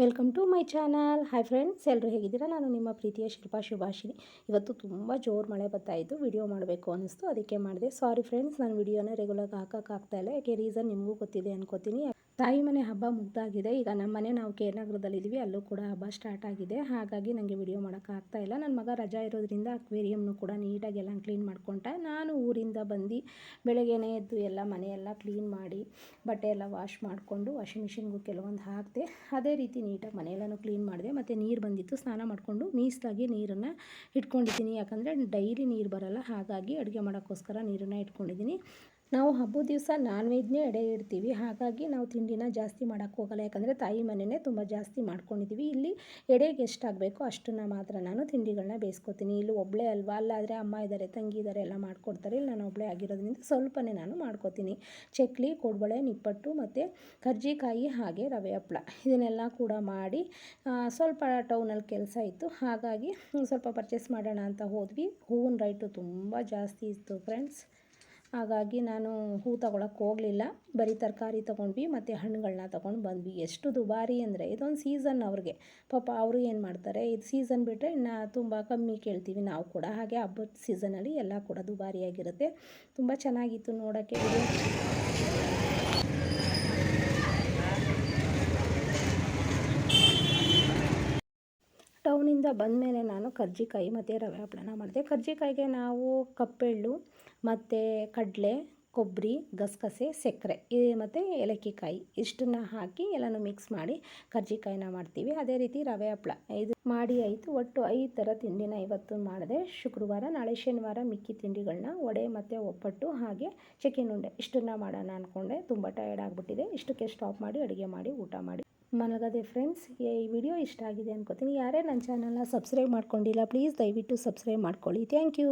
Welcome to my channel. Hi friends ಎಲ್ಲರೂ ಹೇಗಿದ್ದೀರಾ? ನಾನು ನಿಮ್ಮ ಪ್ರೀತಿಯ ಶಿಲ್ಪಾ ಶುಭಾಷಿನಿ ಇವತ್ತು ತುಂಬ ಜೋರು ಮಳೆ ಬರ್ತಾ ಇತ್ತು, ವಿಡಿಯೋ ಮಾಡಬೇಕು ಅನ್ನಿಸ್ತು. ಅದಕ್ಕೆ ಮಾಡಿದೆ. ಸಾರಿ ಫ್ರೆಂಡ್ಸ್ ನಾನು ವಿಡಿಯೋನ ರೆಗ್ಯುಲರ್ ಹಾಕೋಕ್ಕಾಗ್ತಾ ಇಲ್ಲ. ಯಾಕೆ ರೀಸನ್ ನಿಮಗೂ ಗೊತ್ತಿದೆ ಅನ್ಕೋತೀನಿ. ತಾಯಿ ಮನೆ ಹಬ್ಬ ಮುಗ್ದಾಗಿದೆ. ಈಗ ನಮ್ಮ ಮನೆ ನಾವು ಕೆ ನಗರದಲ್ಲಿದ್ದೀವಿ ಅಲ್ಲೂ ಕೂಡ ಹಬ್ಬ ಸ್ಟಾರ್ಟ್ ಆಗಿದೆ. ಹಾಗಾಗಿ ನನಗೆ ವಿಡಿಯೋ ಇಲ್ಲ. ನನ್ನ ಮಗ ರಜಾ ಇರೋದ್ರಿಂದ ಅಕ್ವೇರಿಯಮ್ನು ಕೂಡ ನೀಟಾಗಿ ಎಲ್ಲ ಕ್ಲೀನ್ ಮಾಡ್ಕೊಂಡೆ. ನಾನು ಊರಿಂದ ಬಂದು ಬೆಳಗ್ಗೆನೇ ಎದ್ದು ಎಲ್ಲ ಮನೆಯೆಲ್ಲ ಕ್ಲೀನ್ ಮಾಡಿ ಬಟ್ಟೆ ಎಲ್ಲ ವಾಶ್ ಮಾಡಿಕೊಂಡು ವಾಷಿಂಗ್ ಮಿಷಿನ್ಗೂ ಕೆಲವೊಂದು ಹಾಕಿದೆ, ಅದೇ ರೀತಿ ನೀಟಾಗಿ ಮನೆಯೆಲ್ಲನೂ ಕ್ಲೀನ್ ಮಾಡಿದೆ. ಮತ್ತು ನೀರು ಬಂದಿತ್ತು. ಸ್ನಾನ ಮಾಡಿಕೊಂಡು ಮೀಸಲಾಗಿ ನೀರನ್ನು ಇಟ್ಕೊಂಡಿದ್ದೀನಿ ಯಾಕಂದರೆ ಡೈಲಿ ನೀರು ಬರೋಲ್ಲ. ಹಾಗಾಗಿ ಅಡುಗೆ ಮಾಡೋಕ್ಕೋಸ್ಕರ ನೀರನ್ನು ಇಟ್ಕೊಂಡಿದ್ದೀನಿ ನಾವು ಹಬ್ಬದ ದಿವಸ ನಾನ್ ವೆಜ್ನೇ ಎಡೆ ಇಡ್ತೀವಿ. ಹಾಗಾಗಿ ನಾವು ತಿಂಡಿನ ಜಾಸ್ತಿ ಮಾಡೋಕ್ಕೆ ಹೋಗಲ್ಲ. ಯಾಕಂದರೆ ತಾಯಿ ಮನೆಯೇ ತುಂಬ ಜಾಸ್ತಿ ಮಾಡ್ಕೊಂಡಿದ್ದೀವಿ ಇಲ್ಲಿ ಎಡೆಗೆ ಎಷ್ಟಾಗಬೇಕು ಅಷ್ಟನ್ನು ಮಾತ್ರ ನಾನು ತಿಂಡಿಗಳನ್ನ ಬೇಯಿಸ್ಕೊತೀನಿ. ಇಲ್ಲಿ ಒಬ್ಬಳೇ ಅಲ್ವಾ? ಅಲ್ಲಾದರೆ ಅಮ್ಮ ಇದ್ದಾರೆ ತಂಗಿ ಇದ್ದಾರೆ ಎಲ್ಲ ಮಾಡ್ಕೊಡ್ತಾರೆ. ಇಲ್ಲಿ ನಾನು ಒಬ್ಬಳೇ ಆಗಿರೋದ್ರಿಂದ ಸ್ವಲ್ಪನೇ ನಾನು ಮಾಡ್ಕೊತೀನಿ. ಚಕ್ಲಿ, ಕೊಡ್ಬಳೆ, ನಿಪ್ಪಟ್ಟು ಮತ್ತು ಕರ್ಜಿಕಾಯಿ ಹಾಗೆ ರವೆ ಹಪ್ಳ. ಇದನ್ನೆಲ್ಲ ಕೂಡ ಮಾಡಿ ಸ್ವಲ್ಪ ಟೌನಲ್ಲಿ ಕೆಲಸ ಇತ್ತು. ಹಾಗಾಗಿ ಸ್ವಲ್ಪ ಪರ್ಚೇಸ್ ಮಾಡೋಣ ಅಂತ ಹೋದ್ವಿ. ಹೂವಿನ ರೈಟು ತುಂಬ ಜಾಸ್ತಿ ಇತ್ತು ಫ್ರೆಂಡ್ಸ್ ಹಾಗಾಗಿ ನಾನು ಹೂ ತಗೊಳಕ್ಕೆ ಹೋಗಲಿಲ್ಲ. ಬರೀ ತರಕಾರಿ ತೊಗೊಂಡ್ವಿ, ಮತ್ತು ಹಣ್ಣುಗಳನ್ನ ತೊಗೊಂಡು ಬಂದ್ವಿ. ಎಷ್ಟು ದುಬಾರಿ ಅಂದರೆ ಇದೊಂದು ಸೀಸನ್ ಅವ್ರಿಗೆ. ಪಾಪ ಅವರು ಏನು ಮಾಡ್ತಾರೆ, ಇದು ಸೀಸನ್ ಬಿಟ್ಟರೆ ಇನ್ನು ತುಂಬ ಕಮ್ಮಿ ಕೇಳ್ತೀವಿ ನಾವು ಕೂಡ. ಹಾಗೆ ಹಬ್ಬದ ಸೀಸನಲ್ಲಿ ಎಲ್ಲ ಕೂಡ ದುಬಾರಿಯಾಗಿರುತ್ತೆ. ತುಂಬ ಚೆನ್ನಾಗಿತ್ತು ನೋಡೋಕ್ಕೆ ಟೌನಿಂದ ಬಂದಮೇಲೆ ನಾನು ಕರ್ಜಿಕಾಯಿ ಮತ್ತು ರವೆ ಹಪ್ಪಳನ ಮಾಡಿದೆ. ಕರ್ಜಿಕಾಯಿಗೆ ನಾವು ಕಪ್ಪೆಳ್ಳು ಮತ್ತು ಕಡಲೆ, ಕೊಬ್ಬರಿ, ಗಸಗಸೆ, ಸಕ್ಕರೆ ಮತ್ತು ಏಲಕ್ಕಿಕಾಯಿ ಇಷ್ಟನ್ನು ಹಾಕಿ ಎಲ್ಲನೂ ಮಿಕ್ಸ್ ಮಾಡಿ ಕರ್ಜಿಕಾಯಿನ ಮಾಡ್ತೀವಿ. ಅದೇ ರೀತಿ ರವೆ ಹಪ್ಪಳ ಇದು ಮಾಡಿ ಆಯಿತು ಒಟ್ಟು ಐದು ಥರ ತಿಂಡಿನ ಇವತ್ತು ಮಾಡಿದೆ. ಶುಕ್ರವಾರ, ನಾಳೆ ಶನಿವಾರ ಮಿಕ್ಕಿ ತಿಂಡಿಗಳನ್ನ ವಡೆ ಮತ್ತು ಒಪ್ಪಟ್ಟು ಹಾಗೆ ಚಿಕನ್ ಉಂಡೆ ಇಷ್ಟನ್ನು ಮಾಡೋಣ ಅಂದ್ಕೊಂಡೆ ತುಂಬ ಟಯರ್ಡ್ ಆಗಿಬಿಟ್ಟಿದೆ. ಇಷ್ಟಕ್ಕೆ ಸ್ಟಾಪ್ ಮಾಡಿ, ಅಡುಗೆ ಮಾಡಿ, ಊಟ ಮಾಡಿ. ಮಲಗದೆ ಫ್ರೆಂಡ್ಸ್ ಈ ವಿಡಿಯೋ ಇಷ್ಟ ಆಗಿದೆ ಅನ್ಕೋತೀನಿ. ಯಾರೇ ನನ್ನ ಚಾನಲ್ನ ಸಬ್ಸ್ಕ್ರೈಬ್ ಮಾಡ್ಕೊಂಡಿಲ್ಲ ಪ್ಲೀಸ್ ದಯವಿಟ್ಟು ಸಬ್ಸ್ಕ್ರೈಬ್ ಮಾಡ್ಕೊಳ್ಳಿ. Thank you